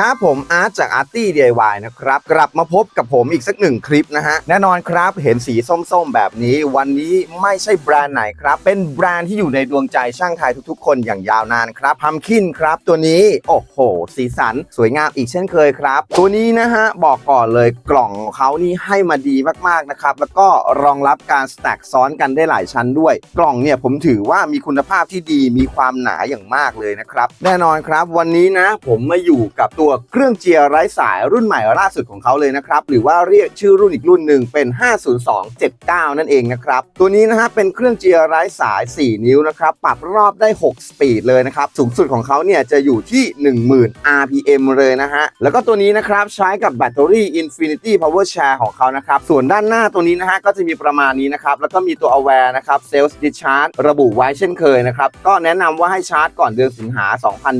ครับผมอาร์ตจาก Arty DIY นะครับ กลับมาพบกับผมอีกสักหนึ่งคลิปนะฮะ แน่นอนครับเห็นสีส้มๆ แบบนี้ วันนี้ไม่ใช่แบรนด์ไหนครับ เป็นแบรนด์ที่อยู่ในดวงใจช่างไทยทุกๆ คนอย่างยาวนานครับพัมคินครับ ตัวนี้ โอ้โห สีสันสวยงามอีกเช่นเคยครับ ตัวนี้นะฮะ บอกก่อนเลยกล่องของเขานี่ให้มาดีมากๆนะครับแล้วก็รองรับการสแต็กซ้อนกันได้หลายชั้นด้วย กล่องเนี่ยผมถือว่ามีคุณภาพที่ดีมีความหนาอย่างมากเลยนะครับแน่นอนครับ วันนี้นะผมมาอยู่กับตัวเครื่องเจียร์ไร้สายรุ่นใหม่ล่าสุดของเขาเลยนะครับ หรือว่าเรียกชื่อรุ่นอีกรุ่นหนึ่งเป็น 50279 นั่นเองนะครับ ตัวนี้นะฮะเป็นเครื่องเจียร์ไร้สาย 4 นิ้วนะครับ ปรับรอบได้ 6 สปีดเลยนะครับ สูงสุดของเขาเนี่ยจะอยู่ที่ 10,000 RPM เลยนะฮะ แล้วก็ตัวนี้นะครับใช้กับแบตเตอรี่ Infinity Power Share ของเขานะครับ ส่วนด้านหน้าตัวนี้นะฮะก็จะมีประมาณนี้นะครับ แล้วก็มีตัว Aware นะครับ Self Discharge ระบุไว้เช่นเคยนะครับ ก็แนะนำว่าให้ชาร์จก่อนเดือนสิงหา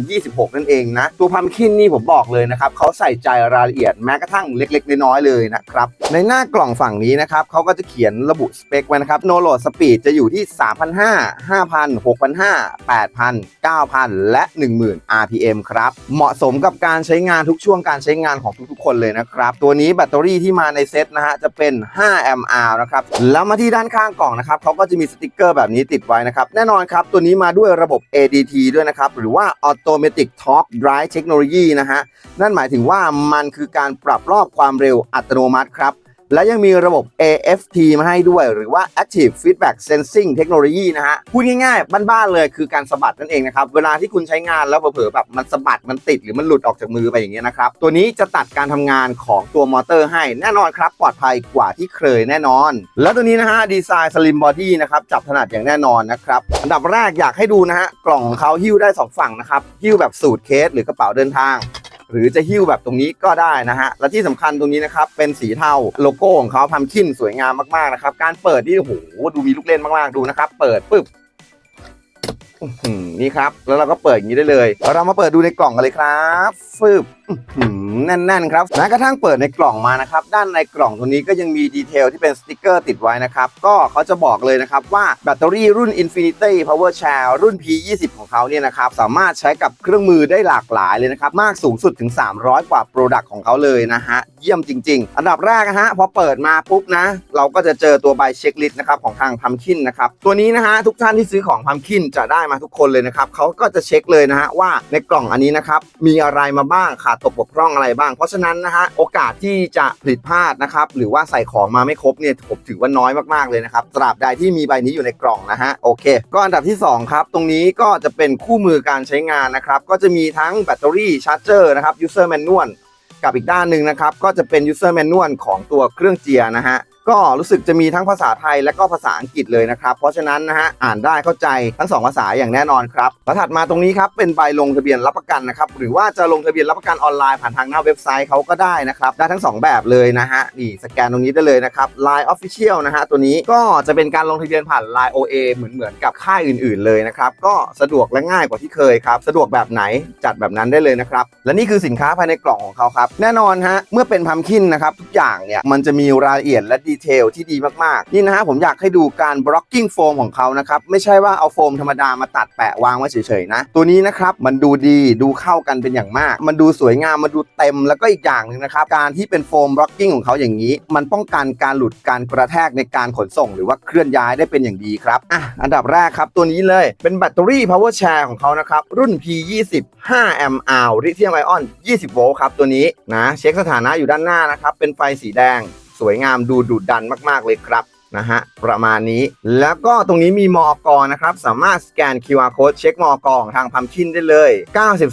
2026 นั่นเองนะ ตัวพัมคินนี่ผมบอกเลยนะครับเขาใส่ใจรายละเอียดแม้กระทั่งเล็กๆน้อยๆเลยนะครับ ในหน้ากล่องฝั่งนี้นะครับเขาก็จะเขียนระบุสเปคไว้นะครับ No Load Speed จะอยู่ที่ 3,500 5,000 6,500 8,000 9,000 และ 10,000 RPM ครับ เหมาะสมกับการใช้งานทุกช่วงการใช้งานของทุกๆ คนเลยนะครับ ตัวนี้แบตเตอรี่ที่มาในเซตนะฮะจะเป็น 5 mAh นะครับ แล้วมาที่ด้านข้างกล่องนะครับเขาก็จะมีสติกเกอร์แบบนี้ติดไว้นะครับ แน่นอนครับ ตัวนี้มาด้วยระบบ ADT ด้วยนะครับ หรือว่า Automatic Torque Drive Technology นะฮะนั่นหมายถึงว่ามันคือการปรับรอบความเร็วอัตโนมัติครับ และยังมีระบบ AFT มาให้ด้วย หรือว่า Active Feedback Sensing Technology นะฮะ พูดง่ายๆ บ้านๆเลยคือการสะบัดนั่นเองนะครับ เวลาที่คุณใช้งานแล้วเผลอๆแบบมันสะบัดมันติดหรือมันหลุดออกจากมือไปอย่างเงี้ยนะครับ ตัวนี้จะตัดการทำงานของตัวมอเตอร์ให้แน่นอนครับ ปลอดภัยกว่าที่เคยแน่นอน แล้วตัวนี้นะฮะดีไซน์ Slim Body นะครับจับถนัดอย่างแน่นอนนะครับอันดับแรกอยากให้ดูนะฮะกล่องของเขาหิ้วได้สองฝั่งนะครับหิ้วแบบสูทเคสหรือกระเป๋าเดินทาง หรือจะหิ้วแบบตรงนี้ก็ได้นะฮะ และที่สำคัญตรงนี้นะครับ เป็นสีเทาโลโก้ของเขาพัมคินสวยงามมากๆนะครับ การเปิดนี่โอ้โหดูมีลูกเล่นมากๆดูนะครับ เปิดปึ๊บนี่ครับ แล้วเราก็เปิดอย่างนี้ได้เลยเรามาเปิดดูในกล่องกันเลยครับฟึบแน่นๆครับแม้กระทั่งเปิดในกล่องมานะครับ ด้านในกล่องตรงนี้ก็ยังมีดีเทลที่เป็นสติกเกอร์ติดไว้นะครับ ก็เขาจะบอกเลยนะครับว่าแบตเตอรี่รุ่น Infinity Power Share รุ่น P20 ของเขาเนี่ยนะครับ สามารถใช้กับเครื่องมือได้หลากหลายเลยนะครับ มากสูงสุดถึง 300 กว่าโปรดักต์ของเขาเลยนะฮะ เยี่ยมจริง ๆ อันดับแรกนะฮะ พอเปิดมาปุ๊บนะ เราก็จะเจอตัวใบเช็คลิสต์นะครับของทางพัมคินนะครับ ตัวนี้นะฮะทุกท่านที่ซื้อของพัมคินจะได้มาทุกคนเลยนะครับเขาก็จะเช็คเลยนะฮะว่าในกล่องอันนี้นะครับมีอะไรมาบ้างขาดตกบกพร่องอะไรบ้าง เพราะฉะนั้นนะฮะโอกาสที่จะผิดพลาดนะครับหรือว่าใส่ของมาไม่ครบเนี่ยผมถือว่าน้อยมากๆเลยนะครับตราบใดที่มีใบนี้อยู่ในกล่องนะฮะโอเค ก็อันดับที่สองครับ ตรงนี้ก็จะเป็นคู่มือการใช้งานนะครับ ก็จะมีทั้งแบตเตอรี่ชาร์จเจอร์นะครับ user manual กับอีกด้านหนึ่งนะครับ ก็จะเป็น user manual ของตัวเครื่องเจียร์นะฮะ ก็รู้สึกจะมีทั้งภาษาไทยและก็ภาษาอังกฤษเลยนะครับ เพราะฉะนั้นนะฮะอ่านได้เข้าใจทั้งสองภาษาอย่างแน่นอนครับแล้วถัดมาตรงนี้ครับเป็นใบลงทะเบียนรับประกันนะครับหรือว่าจะลงทะเบียนรับประกันออนไลน์ผ่านทางหน้าเว็บไซต์เขาก็ได้นะครับได้ทั้งสองแบบเลยนะฮะนี่สแกนตรงนี้ได้เลยนะครับ Line Official นะฮะตัวนี้ก็จะเป็นการลงทะเบียนผ่าน Line OA เหมือนเหมือนกับค่ายอื่น ๆเลยนะครับก็สะดวกและง่ายกว่าที่เคยครับสะดวกแบบไหนจัดแบบนั้นได้เลยนะครับและนี่คือสินค้าภายในกล่องของเขาครับแน่นอนฮะเมื่อเป็นพัมคินนะครับทุกอย่างเนี่ยมันจะมีรายละเอียดและดีเทลที่ดีมากๆ นี่นะฮะผมอยากให้ดูการบล็อกกิ้งโฟมของเขานะครับ ไม่ใช่ว่าเอาโฟมธรรมดามาตัดแปะวางไว้เฉยๆนะ ตัวนี้นะครับมันดูดีดูเข้ากันเป็นอย่างมาก มันดูสวยงามมันดูเต็มแล้วก็อีกอย่างหนึ่งนะครับ การที่เป็นโฟมบล็อกกิ้งของเขาอย่างนี้ มันป้องกันการหลุดการกระแทกในการขนส่ง หรือว่าเคลื่อนย้ายได้เป็นอย่างดีครับอะอันดับแรกครับตัวนี้เลยเป็นแบตเตอรี่ power share ของเขานะครับรุ่น P20 5 mAh ลิเธียมไอออน 20 โวลต์ครับตัวนี้นะเช็คสถานะอยู่ด้านหน้านะครับเป็นไฟสีแดง สวยงามดูดุดันมาก ๆ เลยครับ นะฮะประมาณนี้ แล้วก็ตรงนี้มีมอกนะครับสามารถสแกน QR code เช็คมอกของทางพัมคินได้เลย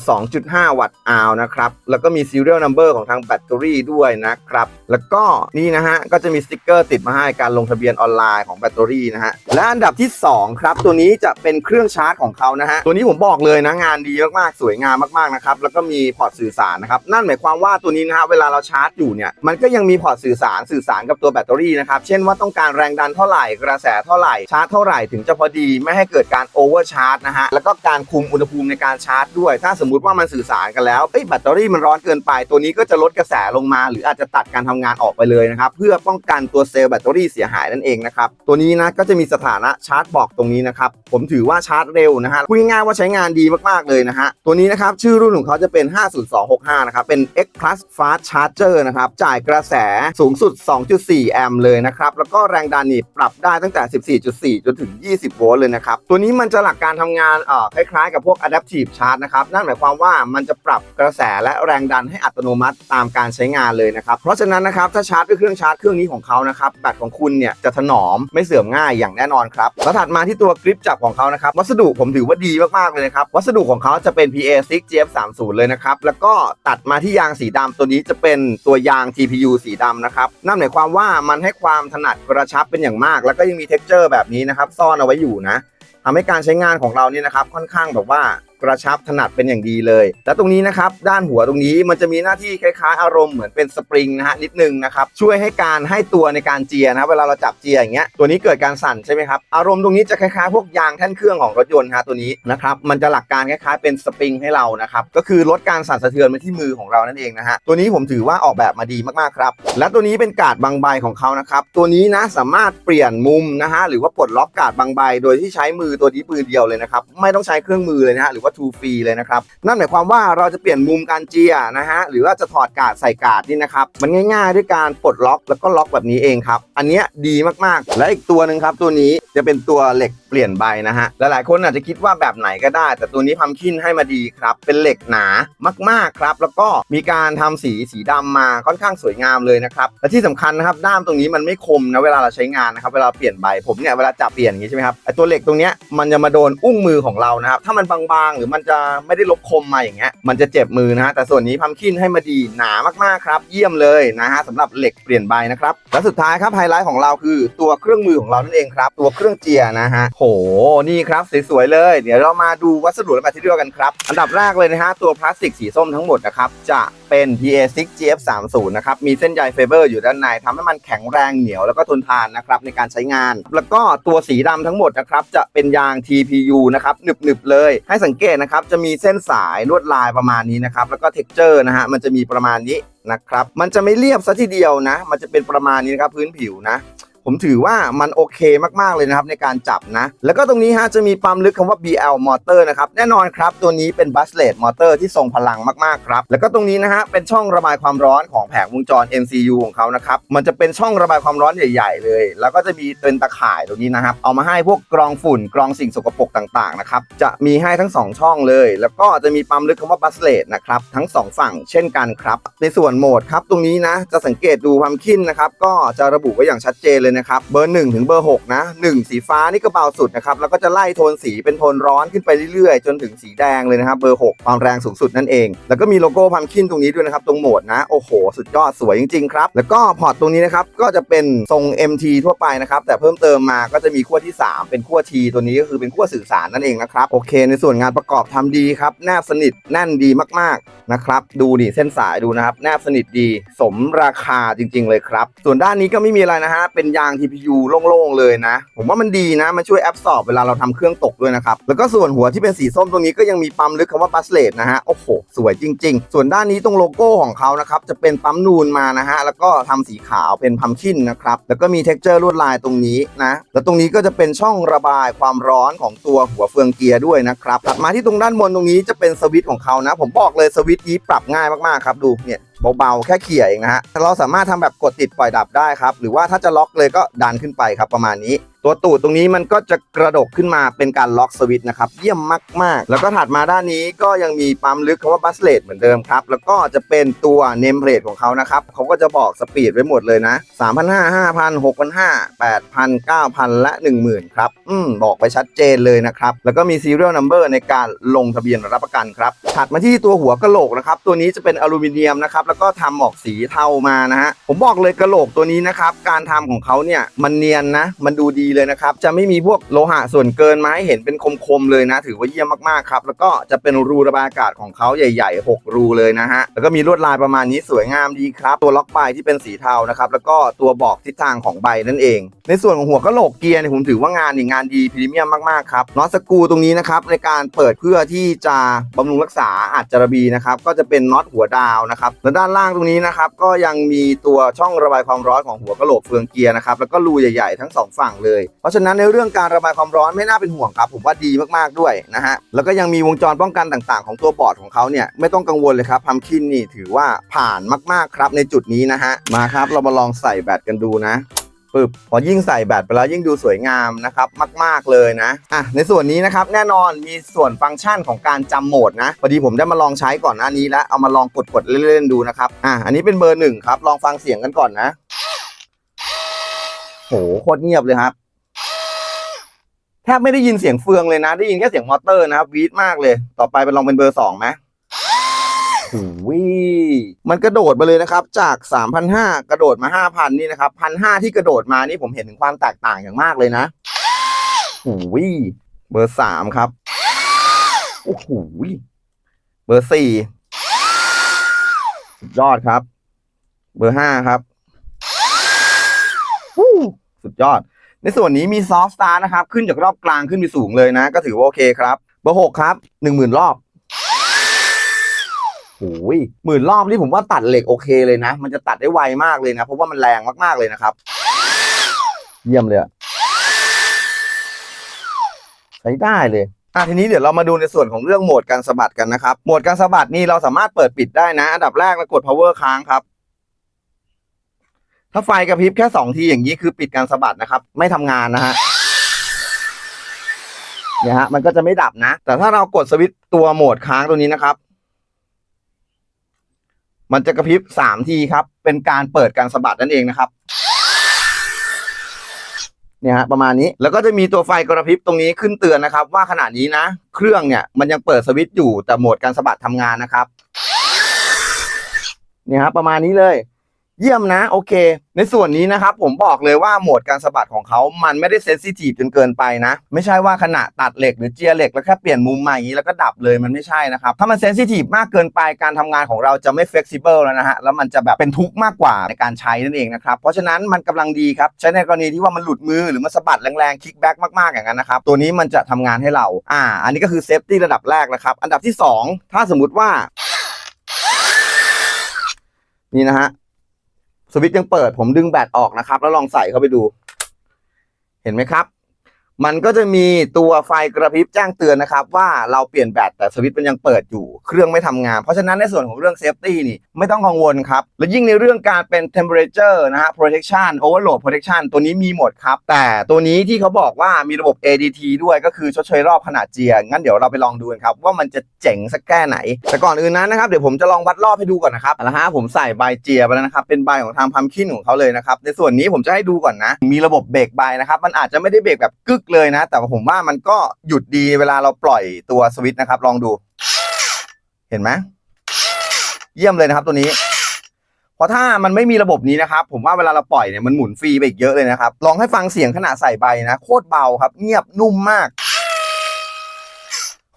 92.5 วัตต์อาวนะครับแล้วก็มี serial number ของทางแบตเตอรี่ด้วยนะครับแล้วก็นี่นะฮะก็จะมีสติกเกอร์ติดมาให้การลงทะเบียนออนไลน์ของแบตเตอรี่นะฮะและอันดับที่ 2 ครับ ตัวนี้จะเป็นเครื่องชาร์จของเขานะฮะตัวนี้ผมบอกเลยนะงานดีมากๆสวยงามมากๆนะครับแล้วก็มีพอร์ตสื่อสารนะครับนั่นหมายความว่าตัวนี้นะฮะเวลาเราชาร์จอยู่เนี่ยมันก็ยังมีพอร์ตสื่อสารสื่อสารกับตัวแบตเตอรี่นะครับเช่นว่าต้องการแรงรงดันเท่าไหร่กระแสเท่าไหร่ชาร์จเท่าไหร่ถึงจะพอดีไม่ให้เกิดการโอเวอร์ชาร์จนะฮะแล้วก็การคุมอุณหภูมิในการชาร์จด้วย ถ้าสมมุติว่ามันสื่อสารกันแล้วเอ้ยแบตเตอรี่มันร้อนเกินไปตัวนี้ก็จะลดกระแสลงมา หรืออาจจะตัดการทำงานออกไปเลยนะครับเพื่อป้องกันตัวเซลล์แบตเตอรี่เสียหายนั่นเองนะครับตัวนี้นะก็จะมีสถานะชาร์จบอกตรงนี้นะครับผมถือว่าชาร์จเร็วนะฮะพูดง่ายๆว่าใช้งานดีมากๆเลยนะฮะตัวนี้นะครับชื่อรุ่นของเขาจะเป็น 50265 นะครับเป็น X Plus Fast Charger นะครับจ่ายกระแสสูงสุด 2.4 แอมป์เลยนะครับแล้วก็แรงดันนี่ปรับได้ตั้งแต่ 14.4 จนถึง 20 โวลต์เลยนะครับ ตัวนี้มันจะหลักการทำงานเอ่อคล้ายๆกับพวก Adaptive Charge นะครับ นั่นหมายความว่ามันจะปรับกระแสและแรงดันให้อัตโนมัติตามการใช้งานเลยนะครับ เพราะฉะนั้นนะครับถ้าชาร์จด้วยเครื่องชาร์จเครื่องนี้ของเขานะครับแบตของคุณเนี่ยจะถนอมไม่เสื่อมง่ายอย่างแน่นอนครับแล้วถัดมาที่ตัวกริปจับของเขานะครับวัสดุผมถือว่าดีมากๆเลยนะครับวัสดุของเขาจะเป็น PA6 GF30 เลยนะครับแล้วก็ตัดมาที่ยางสีดำตัวนี้จะเป็นตัวยาง TPU สีดำนะครับนั่นหมายความว่ามันให้ความถนัดกระชับเป็นอย่างมาก แล้วก็ยังมีเท็กเจอร์แบบนี้นะครับซ่อนเอาไว้อยู่นะทำให้การใช้งานของเราเนี่ยนะครับค่อนข้างแบบว่า กระชับถนัดเป็นอย่างดีเลย และตรงนี้นะครับด้านหัวตรงนี้มันจะมีหน้าที่คล้ายๆ อารมณ์เหมือนเป็นสปริงนะฮะนิดนึงนะครับช่วยให้การให้ตัวในการเจียนะครับเวลาเราจับเจียอย่างเงี้ยตัวนี้เกิดการสั่นใช่ไหมครับอารมณ์ตรงนี้จะคล้ายๆพวกยางแท่นเครื่องของรถยนต์ฮะตัวนี้นะครับมันจะหลักการคล้ายๆเป็นสปริงให้เรานะครับก็คือลดการสั่นสะเทือนมาที่มือของเรานั่นเองนะฮะตัวนี้ผมถือว่าออกแบบมาดีมากๆครับและตัวนี้เป็นกาดบางใบของเขานะครับตัวนี้นะสามารถเปลี่ยนมุมนะฮะหรือว่าปลดล็อกกาดบางใบ โดยที่ใช้มือตัวนี้มือเดียวเลยนะครับไม่ต้องใช้เครื่องมือเลยนะฮะหรือว่าทูฟรีเลยนะครับ นั่นหมายความว่าเราจะเปลี่ยนมุมการเจียนะฮะ หรือว่าจะถอดกาดใส่กาดนี่นะครับ มันง่ายๆ ด้วยการปลดล็อกแล้วก็ล็อกแบบนี้เองครับ อันนี้ดีมากๆ และอีกตัวหนึ่งครับ ตัวนี้จะเป็นตัวเหล็กเปลี่ยนใบนะฮะ หลายๆคนอาจจะคิดว่าแบบไหนก็ได้ แต่ตัวนี้พัมคินให้มาดีครับ เป็นเหล็กหนามากๆครับ แล้วก็มีการทำสีสีดำมาค่อนข้างสวยงามเลยนะครับ และที่สำคัญนะครับด้ามตรงนี้มันไม่คมนะเวลาเราใช้งานนะครับเวลาเปลี่ยนใบผมเนี่ยเวลาจับเปลี่ยนอย่างนี้ใช่ไหมครับไอตัวเหล็กตรงเนี้ยมันจะมาโดนอุ้งมือของเรานะครับถ้ามันบางๆหรือมันจะไม่ได้ลบคมมาอย่างเงี้ยมันจะเจ็บมือนะฮะแต่ส่วนนี้พัมคินให้มาดีหนามากๆครับ เยี่ยมเลยนะฮะสำหรับเหล็กเปลี่ยนใบนะครับและสุดท้ายครับไฮไลท์ของเราคือตัวเครื่องมือของเรานั่นเองครับ ตัวเครื่องเจียนะฮะโหนี่ครับสวยๆเลย เดี๋ยวเรามาดูวัสดุและแมทเทียลกันครับอันดับแรกเลยนะฮะตัวพลาสติกสีส้มทั้งหมดนะครับจะ เป็น PA6 GF30 นะครับ มีเส้นใยเฟเบอร์อยู่ด้านในทำให้มันแข็งแรงเหนียวแล้วก็ทนทานนะครับในการใช้งาน แล้วก็ตัวสีดำทั้งหมดนะครับจะเป็นยาง TPU นะครับหนึบๆเลย ให้สังเกตนะครับจะมีเส้นสายลวดลายประมาณนี้นะครับแล้วก็เท็กเจอร์นะฮะมันจะมีประมาณนี้นะครับ มันจะไม่เรียบซะทีเดียวนะ มันจะเป็นประมาณนี้นะครับพื้นผิวนะ ผมถือว่ามันโอเคมากๆเลยนะครับในการจับนะ แล้วก็ตรงนี้ฮะจะมีปั๊มลึกคำว่า BL Motor นะครับแน่นอนครับตัวนี้เป็น Buslet Motor ที่ทรงพลังมากๆครับแล้วก็ตรงนี้นะฮะเป็นช่องระบายความร้อนของแผงวงจร MCU ของเขานะครับมันจะเป็นช่องระบายความร้อนใหญ่ๆ เลย แล้วก็จะมีเป็นตะข่ายตรงนี้นะครับเอามาให้พวกกรองฝุ่นกรองสิ่งสกปรกต่างๆนะครับจะมีให้ทั้ง 2 ช่องเลย แล้วก็จะมีปั๊มลึกคำว่า Buslet นะครับทั้ง 2 ฝั่งเช่นกันครับในส่วนโหมดครับตรงนี้นะจะสังเกตดูความคินนะครับก็จะระบุไว้อย่างชัดเจนเลยนะครับเบอร์1ถึงเบอร์6นะ1สีฟ้านี่ก็เบาสุดนะครับแล้วก็จะไล่โทนสีเป็นโทนร้อนขึ้นไปเรื่อยๆ จนถึงสีแดงเลยนะครับเบอร์ 6 ความแรงสูงสุดนั่นเอง แล้วก็มีโลโก้พัมคินตรงนี้ด้วยนะครับตรงโหมดนะโอ้โห สุดยอดสวยจริงๆครับแล้วก็พอร์ตตรงนี้นะครับก็จะเป็นทรง MT ทั่วไปนะครับแต่เพิ่มเติมมาก็จะมีขั้วที่ 3 เป็นขั้ว T ตัวนี้ก็คือเป็นขั้วสื่อสารนั่นเองนะครับโอเค ในส่วนงานประกอบทำดีครับแนบสนิทแน่นดีมากๆนะครับดูนี่เส้นสายดูนะครับแนบสนิทดีสมราคาจริง ๆ เลยครับส่วนด้านนี้ก็ไม่มีอะไรนะฮะเป็นยาง TPU โล่งๆเลยนะ ผมว่ามันดีนะ มันช่วยแอบสอบเวลาเราทำเครื่องตกด้วยนะครับ แล้วก็ส่วนหัวที่เป็นสีส้มตรงนี้ก็ยังมีปั๊มลึกคำว่าบัสเลตนะฮะ โอ้โห สวยจริง ๆ ส่วนด้านนี้ตรงโลโก้ของเขานะครับจะเป็นปั๊มนูนมานะฮะ แล้วก็ทำสีขาวเป็นพัมคินนะครับ แล้วก็มีเท็กเจอร์ลวดลายตรงนี้นะ แล้วตรงนี้ก็จะเป็นช่องระบายความร้อนของตัวหัวเฟืองเกียร์ด้วยนะครับถัดมาที่ตรงด้านบนตรงนี้จะเป็นสวิตช์ของเขานะ ผมบอกเลยสวิตช์นี้ปรับง่ายมากๆครับดูเนี่ย เบาๆ แค่เขี่ยเองนะฮะเราสามารถทำแบบกดติดปล่อยดับได้ครับ หรือว่าถ้าจะล็อกเลยก็ดันขึ้นไปครับประมาณนี้ ตัวตูดตรงนี้มันก็จะกระดกขึ้นมาเป็นการล็อกสวิตช์นะครับ เยี่ยมมาก ๆ แล้วก็ถัดมาด้านนี้ก็ยังมีปั๊มลึกคำว่าบัสเลตเหมือนเดิมครับ แล้วก็จะเป็นตัวเนมเพลทของเขานะครับเขาก็จะบอกสปีดไว้หมดเลยนะ 3,500 5,000 6,500 8,000 9,000 และ 10,000 ครับ อืม บอกไปชัดเจนเลยนะครับ แล้วก็มี serial number ในการลงทะเบียนรับประกันครับถัดมาที่ตัวหัวกะโหลกนะครับ ตัวนี้จะเป็นอลูมิเนียมนะครับ แล้วก็ทำออกสีเทามานะฮะผมบอกเลยกะโหลกตัวนี้นะครับการทำของเขาเนี่ยมันเนียนนะมันดูดีเลยนะครับจะไม่มีพวกโลหะส่วนเกินมาให้เห็นเป็นคมๆเลยนะ ถือว่าเยี่ยมมากๆครับแล้วก็จะเป็นรูระบายอากาศของเขาใหญ่ ๆ 6 รูเลยนะฮะแล้วก็มีลวดลายประมาณนี้สวยงามดีครับ ตัวล็อกใบที่เป็นสีเทานะครับแล้วก็ตัวบอกทิศทางของใบนั่นเอง ในส่วนของหัวกระโหลกเกียร์เนี่ยผมถือว่างานนี่งานดีพรีเมียมมากๆครับน็อตสกูตรงนี้นะครับในการเปิดเพื่อที่จะบำรุงรักษาอาจจระบีนะครับก็จะเป็นน็อตหัวดาวนะครับแล้วด้านล่างตรงนี้นะครับก็ยังมีตัวช่องระบายความร้อนของหัวกระโหลกเฟืองเกียร์นะครับแล้วก็รูใหญ่ๆทั้งสองฝั่งเลยเพราะฉะนั้นในเรื่องการระบายความร้อนไม่น่าเป็นห่วงครับ ผมว่าดีมากๆด้วยนะฮะแล้วก็ยังมีวงจรป้องกันต่างๆ ของตัวบอร์ดของเขาเนี่ยไม่ต้องกังวลเลยครับพัมคินนี่ถือว่าผ่านมากๆครับในจุดนี้นะฮะมาครับเรามาลองใส่แบตกันดูนะปึ๊บพอยิ่งใส่แบตไปแล้วยิ่งดูสวยงามนะครับมาก ๆเลยนะอะในส่วนนี้นะครับแน่นอนมีส่วนฟังก์ชันของการจำโหมดนะพอดีผมได้มาลองใช้ก่อนหน้านี้แล้วเอามาลองกดๆเล่นๆดูนะครับอะอันนี้เป็นเบอร์หนึ่งครับลองฟังเสียงกันก่อนนะโหโคตรเงียบเลยครับ แทบไม่ได้ยินเสียงเฟืองเลยนะ ได้ยินแค่เสียงมอเตอร์นะครับวีดมากเลย ต่อไปไปลองเป็นเบอร์สองไหมโอ้ยมันกระโดดมาเลยนะครับ จาก 3,500 กระโดดมา 5,000 นี่นะครับ1,500 ที่กระโดดมานี่ผมเห็นถึงความแตกต่างอย่างมากเลยนะโอ้ยเบอร์3ครับโอ้โหเบอร์4สุดยอดครับ เบอร์5ครับวู้สุดยอด ในส่วนนี้มีซอฟต์สตาร์นะครับ ขึ้นจากรอบกลางขึ้นไปสูงเลยนะ ก็ถือว่าโอเคครับ เบอร์6ครับ10,000รอบโอ้ยหมื่นรอบนี่ผมว่าตัดเหล็กโอเคเลยนะ มันจะตัดได้ไวมากเลยนะ เพราะว่ามันแรงมากๆเลยนะครับ เยี่ยมเลยใช้ได้เลยอะทีนี้เดี๋ยวเรามาดูในส่วนของเรื่องโหมดการสะบัดกันนะครับ โหมดการสะบัดนี่เราสามารถเปิดปิดได้นะ อันดับแรกเรากด power ค้างครับ ถ้าไฟกระพริบแค่สองทีอย่างนี้คือปิดการสะบัดนะครับ ไม่ทำงานนะฮะเนี่ยฮะมันก็จะไม่ดับนะ แต่ถ้าเรากดสวิตตัวโหมดค้างตัวนี้นะครับ มันจะกระพริบสามทีครับ เป็นการเปิดการสะบัดนั่นเองนะครับ เนี่ยฮะประมาณนี้แล้วก็จะมีตัวไฟกระพริบตรงนี้ขึ้นเตือนนะครับ ว่าขณะนี้นะ เครื่องเนี่ยมันยังเปิดสวิตอยู่แต่โหมดการสะบัดทำงานนะครับ เนี่ยฮะประมาณนี้เลย เยี่ยมนะโอเค ในส่วนนี้นะครับผมบอกเลยว่าโหมดการสะบัดของเขามันไม่ได้เซนซิทีฟจนเกินไปนะ ไม่ใช่ว่าขณะตัดเหล็กหรือเจียเหล็กแล้วแค่เปลี่ยนมุมมาอย่างนี้แล้วก็ดับเลยมันไม่ใช่นะครับถ้ามันเซนซิทีฟมากเกินไปการทำงานของเราจะไม่เฟ e ซิเบิลแล้วนะฮะแล้วมันจะแบบเป็นทุกข์มากกว่าในการใช้นั่นเองนะครับเพราะฉะนั้นมันกำลังดีครับใช้ในกรณีที่ว่ามันหลุดมือหรือมันสะบัดแรงๆคิกแบ็กมากๆอย่างนั้นนะครับตัวนี้มันจะทำงานให้เราอ่า อันนี้ก็คือเซฟตี้ระดับแรกนะครับอันดับที่สองถ้าสมมุติว่านี่นะฮะ สวิตช์ยังเปิดผมดึงแบตออกนะครับ แล้วลองใส่เข้าไปดู เห็นไหมครับ มันก็จะมีตัวไฟกระพริบแจ้งเตือนนะครับ ว่าเราเปลี่ยนแบตแต่สวิตช์มันยังเปิดอยู่ เครื่องไม่ทำงาน เพราะฉะนั้นในส่วนของเรื่องเซฟตี้นี่ไม่ต้องกังวลครับ และยิ่งในเรื่องการเป็น temperature นะฮะ protection overload protection ตัวนี้มีหมดครับ แต่ตัวนี้ที่เขาบอกว่ามีระบบ ADT ด้วยก็คือชดเชยรอบขนาดเจียงั้นเดี๋ยวเราไปลองดูกันครับ ว่ามันจะเจ๋งสักแค่ไหน แต่ก่อนอื่นนั้นนะครับเดี๋ยวผมจะลองวัดรอบให้ดูก่อนนะครับเอาละฮะผมใส่ใบเจียไปแล้วนะครับเป็นใบของทางพัมคินของเขาเลยนะครับในส่วนนี้ผมจะให้ดูก่อนนะมีระบบเบรกใบนะครับมันอาจจะไม่ได้เบรกแบบกึกเลยนะ แต่ผมว่ามันก็หยุดดีเวลาเราปล่อยตัวสวิตช์นะครับ ลองดู เห็นไหมเยี่ยมเลยนะครับตัวนี้เพราะถ้ามันไม่มีระบบนี้นะครับ ผมว่าเวลาเราปล่อยเนี่ยมันหมุนฟรีไปอีกเยอะเลยนะครับ ลองให้ฟังเสียงขณะใส่ใบนะ โคตรเบาครับ เงียบนุ่มมาก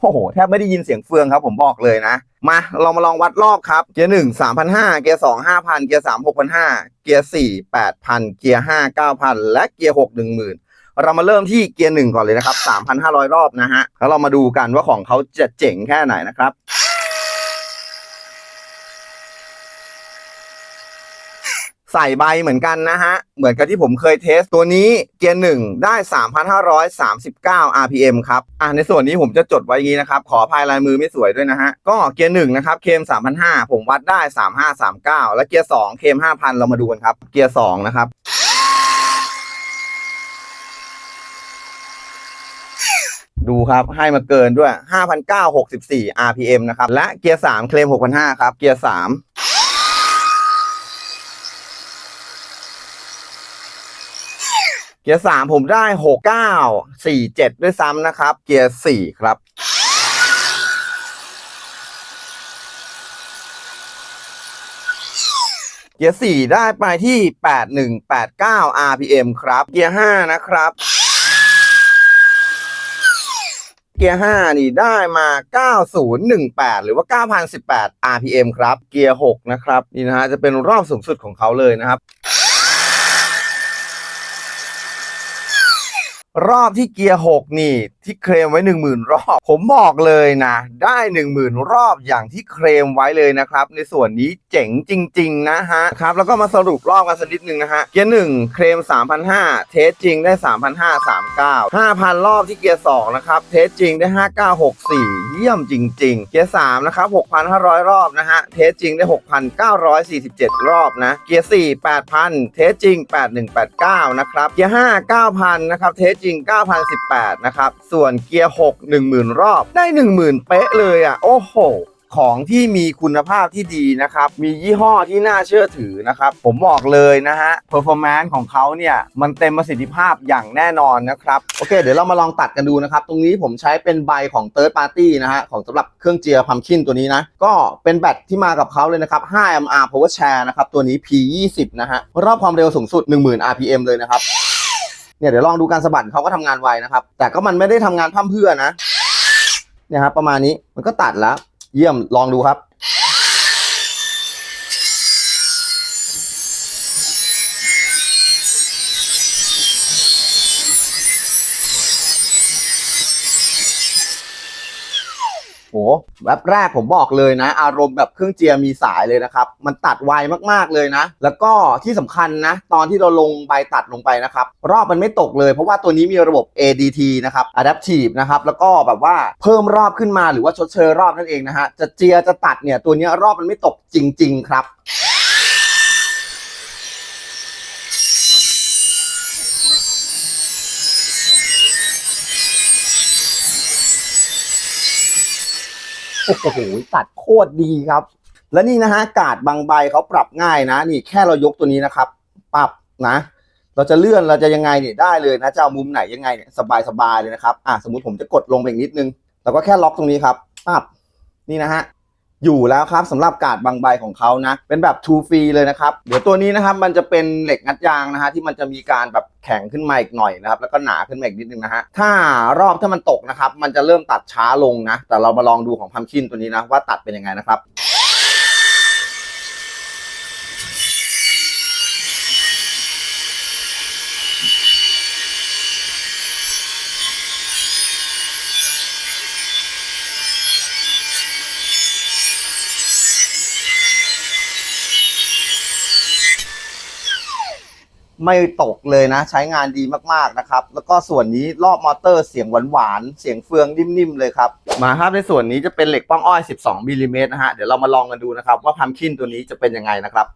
โอ้โหแทบไม่ได้ยินเสียงเฟืองครับ ผมบอกเลยนะ มาเรามาลองวัดรอบครับ เกียร์หนึ่งสามพันห้าเกียร์สองห้าพันเกียร์สามหกพันห้าเกียร์สี่แปดพันเกียร์ห้าเก้าพันและเกียร์หกหนึ่งหมื่น เรามาเริ่มที่เกียร์หนึ่งก่อนเลยนะครับสามพันห้าร้อยรอบนะฮะ แล้วเรามาดูกันว่าของเขาจะเจ๋งแค่ไหนนะครับใส่ใบเหมือนกันนะฮะ เหมือนกับที่ผมเคยเทสตัวนี้เกียร์หนึ่งได้ 3,539 RPM ครับ อะในส่วนนี้ผมจะจดไว้งนี้นะครับ ขอภัยลายมือไม่สวยด้วยนะฮะ ก็เกียร์หนึ่งนะครับ เคม3,500 ผมวัดได้ 3539 และเกียร์สองเคม5,000 เรามาดูกันครับ เกียร์สองนะครับ ดูครับให้มาเกินด้วย 5,964 RPM นะครับ และเกียร์ 3 เคลม 6,500 ครับ เกียร์ 3เกียร์3ผมได้6947ด้วยซ้ำนะครับ เกียร์4ครับ เกียร์4ได้ไปที่8189 RPM ครับ เกียร์5นะครับ เกียร์ 5 นี่ได้มา 9018 หรือว่า 9018 RPM ครับ เกียร์ 6 นะครับ นี่นะฮะ จะเป็นรอบสูงสุดของเขาเลยนะครับ รอบที่เกียร์ 6 นี่ ที่เคลมไว้ 10,000 รอบ ผมบอกเลยนะ ได้ 10,000 รอบอย่างที่เคลมไว้เลยนะครับ ในส่วนนี้เจ๋งจริง ๆ นะฮะครับแล้วก็มาสรุปรอบกันสักนิดนึงนะฮะเกียร์ 1 เคลม 3,500 เทสจริงได้ 3,539 5,000 รอบที่เกียร์ 2 นะครับ เทสจริงได้ 5964 ยี่ยมจริง ๆ เกียร์3นะครับ6,500 รอบนะฮะ เทสจริงได้ 6,947 รอบนะ เกียร์4 8,000 เทสจริง 8189 นะครับ เกียร์5 9,000 นะครับ เทสจริง 9,018 นะครับ ส่วนเกียร์6 10,000 รอบได้ 10,000 เป๊ะเลยอะ โอ้โห ของที่มีคุณภาพที่ดีนะครับ มียี่ห้อที่น่าเชื่อถือนะครับ ผมบอกเลยนะฮะ performance ของเขาเนี่ยมันเต็มประสิทธิภาพอย่างแน่นอนนะครับ โอเค เดี๋ยวเรามาลองตัดกันดูนะครับ ตรงนี้ผมใช้เป็นใบของ third party นะฮะ ของสำหรับเครื่องเจียร์พัมคินตัวนี้นะ ก็เป็นแบตที่มากับเขาเลยนะครับ 5 mAh power share นะครับ ตัวนี้ P20 นะฮะ รอบความเร็วสูงสุด 10,000 RPM เลยนะครับ เนี่ยเดี๋ยวลองดูการสะบัดเขาก็ทำงานไวนะครับ แต่ก็มันไม่ได้ทำงานพร่ำเพรื่อนะ เนี่ยครับประมาณนี้ มันก็ตัดแล้ว เยี่ยมลองดูครับ แวบแรกผมบอกเลยนะ อารมณ์แบบเครื่องเจียมีสายเลยนะครับ มันตัดไวมากๆเลยนะ แล้วก็ที่สำคัญนะ ตอนที่เราลงใบตัดลงไปนะครับ รอบมันไม่ตกเลย เพราะว่าตัวนี้มีระบบ ADT นะครับ Adaptive นะครับ แล้วก็แบบว่าเพิ่มรอบขึ้นมาหรือว่าชดเชยรอบนั่นเองนะฮะ จะเจียจะตัดเนี่ยตัวนี้รอบมันไม่ตกจริง ๆ ครับ โอ้โหตัดโคตรดีครับ และนี่นะฮะกาดบางใบเขาปรับง่ายนะ นี่แค่เรายกตัวนี้นะครับ ปรับนะ เราจะเลื่อนเราจะยังไงเนี่ยได้เลยนะจะเอามุมไหนยังไงเนี่ยสบายสบายเลยนะครับอะสมมติผมจะกดลงไปอีกนิดนึง แล้วก็แค่ล็อกตรงนี้ครับปั๊บนี่นะฮะ อยู่แล้วครับสำหรับกาดบางใบของเขานะ เป็นแบบทูฟรีเลยนะครับ เดี๋ยวตัวนี้นะครับมันจะเป็นเหล็กงัดยางนะฮะที่มันจะมีการแบบแข็งขึ้นมาอีกหน่อยนะครับแล้วก็หนาขึ้นมาอีกนิดนึงนะฮะถ้ารอบถ้ามันตกนะครับ มันจะเริ่มตัดช้าลงนะ แต่เรามาลองดูของพัมคินตัวนี้นะว่าตัดเป็นยังไงนะครับ ไม่ตกเลยนะ ใช้งานดีมากๆนะครับ แล้วก็ส่วนนี้รอบมอเตอร์เสียงหวานๆเสียงเฟืองนิ่มๆเลยครับมาครับในส่วนนี้จะเป็นเหล็กป้องอ้อย 12มิลลิเมตรนะฮะเดี๋ยวเรามาลองกันดูนะครับว่าพัมคินตัวนี้จะเป็นยังไงนะครับ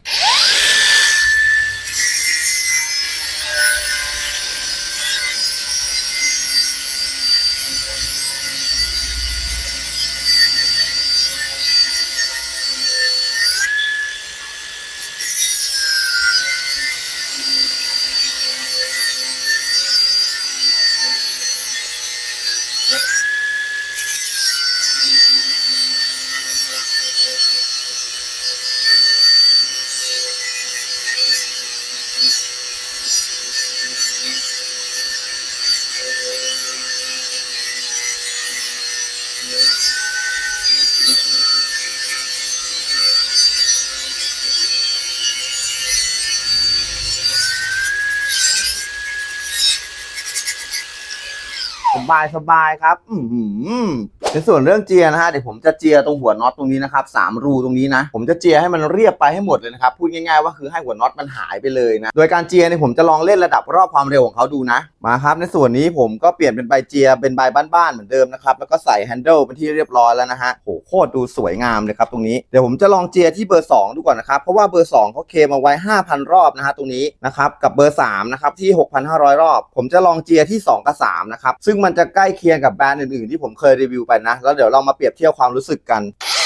ายสบายครับ อือหือในส่วนเรื่องเจียนะฮะเดี๋ยวผมจะเจียตรงหัวน็อตตรงนี้นะครับสามรูตรงนี้นะผมจะเจียให้มันเรียบไปให้หมดเลยนะครับพูดง่ายๆว่าคือให้หัวน็อตมันหายไปเลยนะโดยการเจียเนี่ยผมจะลองเล่นระดับรอบความเร็วของเขาดูนะมาครับ ในส่วนนี้ผมก็เปลี่ยนเป็นใบเจียเป็นใบบ้านๆเหมือนเดิมนะครับแล้วก็ใส่แฮนเดิลเป็นที่เรียบร้อยแล้วนะฮะโหโคตรดูสวยงามเลยครับตรงนี้เดี๋ยวผมจะลองเจียที่เบอร์ 2 ดูก่อนนะครับเพราะว่าเบอร์ 2เขาเคมาไว้ 5,000 รอบนะฮะตรงนี้นะครับกับเบอร์3นะครับที่ 6,500 รอบ ผมจะลองเจียที่ 2 กับ3นะครับซึ่งมันจะใกล้เคียงกับแบรนด์อื่นๆที่ผมเคยรีวิวไปนะ แล้วเดี๋ยวเรามาเปรียบเทียบความรู้สึกกัน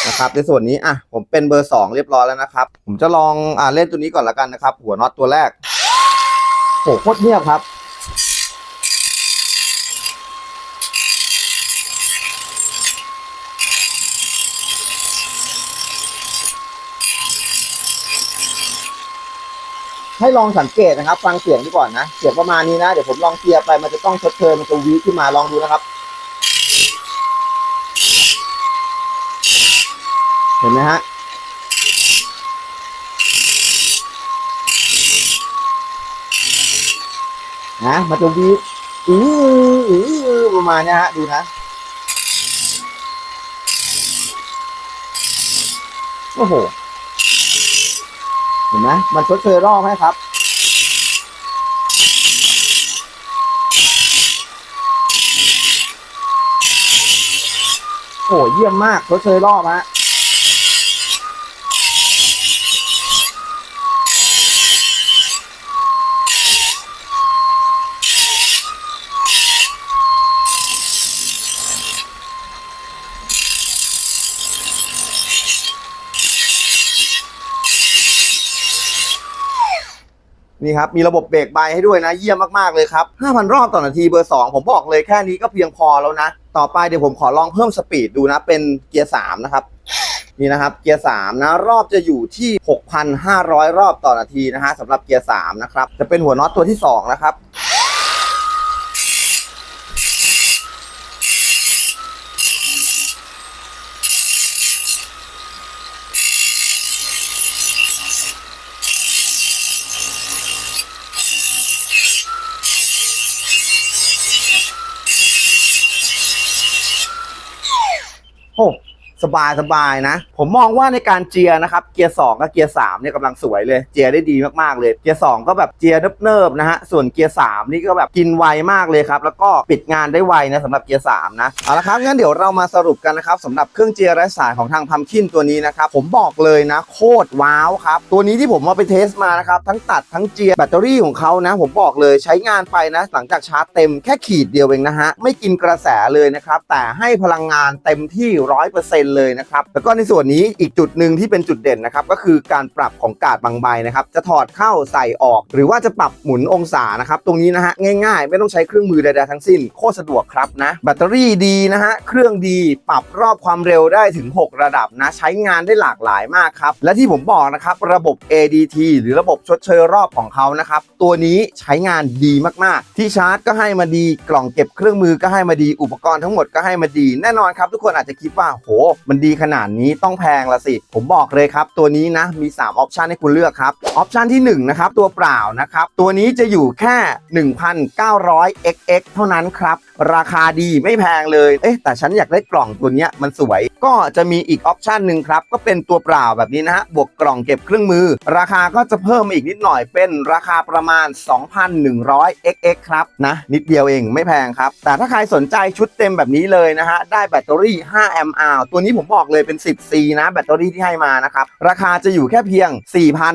นะครับในส่วนนี้อะผมเป็นเบอร์ 2 เรียบร้อยแล้วนะครับ ผมจะลองอ่าเล่นตัวนี้ก่อนละกันนะครับ หัวน็อตตัวแรกโหโคตรเงียบครับ ให้ลองสังเกตนะครับ ฟังเสียงดีก่อนนะเสียงประมาณนี้นะ เดี๋ยวผมลองเคลียร์ไปมันจะต้องชดเชยมันจะวีขึ้นมาลองดูนะครับ เห็นไหมฮะนะมันจะวีอืออือประมาณนี้ฮะดูนะโอ้โห ห็นไหมมันชดเชยรอบให้ครับโอ้เยี่ยมมากชดเชยรอบฮะ นี่ครับ มีระบบเบรกใบให้ด้วยนะ เยี่ยมมาก ๆ เลยครับ 5,000 รอบต่อนาทีเบอร์ 2 ผมบอกเลยแค่นี้ก็เพียงพอแล้วนะ ต่อไปเดี๋ยวผมขอลองเพิ่มสปีดดูนะ เป็นเกียร์ 3 นะครับ นี่นะครับ เกียร์ 3 นะ รอบจะอยู่ที่ 6,500 รอบต่อนาทีนะฮะสำหรับเกียร์ 3 นะครับ จะเป็นหัวน็อตตัวที่ 2 นะครับ โอ้ สบายสบายนะ ผมมองว่าในการเจียร์นะครับเกียร์2กับเกียร์3เนี่ยกำลังสวยเลย เจียร์ได้ดีมากๆเลย เกียร์2ก็แบบเจียร์เนิบๆนะฮะส่วนเกียร์3นี่ก็แบบกินไวมากเลยครับแล้วก็ปิดงานได้ไวนะสำหรับเกียร์3นะเอาละครับงั้นเดี๋ยวเรามาสรุปกันนะครับสำหรับเครื่องเจียร์ไร้สายของทางพัมคินตัวนี้นะครับผมบอกเลยนะ โคตรว้าวครับตัวนี้ที่ผมมาไปเทสมานะครับทั้งตัดทั้งเจียร์แบตเตอรี่ของเขานะ ผมบอกเลยใช้งานไปนะ หลังจากชาร์จเต็มแค่ขีดเดียวเองนะฮะไม่กินกระแสเลยนะครับแต่ให้พลังงานเต็มที่100%เลยนะครับแล้วก็ในส่วนนี้อีกจุดหนึ่งที่เป็นจุดเด่นนะครับก็คือการปรับของกาดบางใบนะครับจะถอดเข้าใส่ออก หรือว่าจะปรับหมุนองศานะครับตรงนี้นะฮะง่ายๆ ไม่ต้องใช้เครื่องมือใดๆทั้งสิ้นโคตรสะดวกครับนะแบตเตอรี่ดีนะฮะเครื่องดีปรับรอบความเร็วได้ถึง 6 ระดับนะใช้งานได้หลากหลายมากครับและที่ผมบอกนะครับระบบ ADT หรือระบบชดเชยรอบของเขานะครับตัวนี้ใช้งานดีมากๆ ที่ชาร์จก็ให้มาดีกล่องเก็บเครื่องมือก็ให้มาดีอุปกรณ์ทั้งหมดก็ให้มาดีแน่นอนครับทุกคนอาจจะคิดว่าโหมันดีขนาดนี้ต้องแพงละสิ ผมบอกเลยครับ ตัวนี้นะมี 3 ออปชันให้คุณเลือกครับ ออปชันที่1นะครับตัวเปล่านะครับ ตัวนี้จะอยู่แค่ 1,900 xx เท่านั้นครับ ราคาดีไม่แพงเลย เอ๊ะแต่ฉันอยากได้กล่องตัวนี้มันสวย ก็จะมีอีกออปชันหนึ่งครับ ก็เป็นตัวเปล่าแบบนี้นะฮะบวกกล่องเก็บเครื่องมือ ราคาก็จะเพิ่มมาอีกนิดหน่อยเป็นราคาประมาณ 2,100 xx ครับนะนิดเดียวเองไม่แพงครับ แต่ถ้าใครสนใจชุดเต็มแบบนี้เลยนะฮะได้แบตเตอรี่5 mAh ตัวนี้ผมบอกเลยเป็น 10C นะแบตเตอรี่ที่ให้มานะครับ ราคาจะอยู่แค่เพียง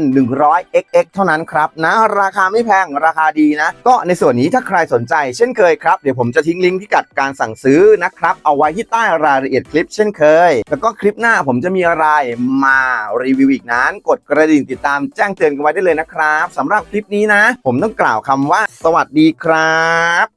4,100 xx เท่านั้นครับนะ ราคาไม่แพงราคาดีนะ ก็ในส่วนนี้ถ้าใครสนใจ เช่นเคยครับ เดี๋ยวผมจะทิ้งลิงก์พิกัดการสั่งซื้อนะครับ เอาไว้ที่ใต้รายละเอียดคลิป เช่นเคย แล้วก็คลิปหน้าผมจะมีอะไรมารีวิวอีกนั้น กดกระดิ่งติดตามแจ้งเตือนกันไว้ได้เลยนะครับสำหรับคลิปนี้นะ ผมต้องกล่าวคำว่า สวัสดีครับ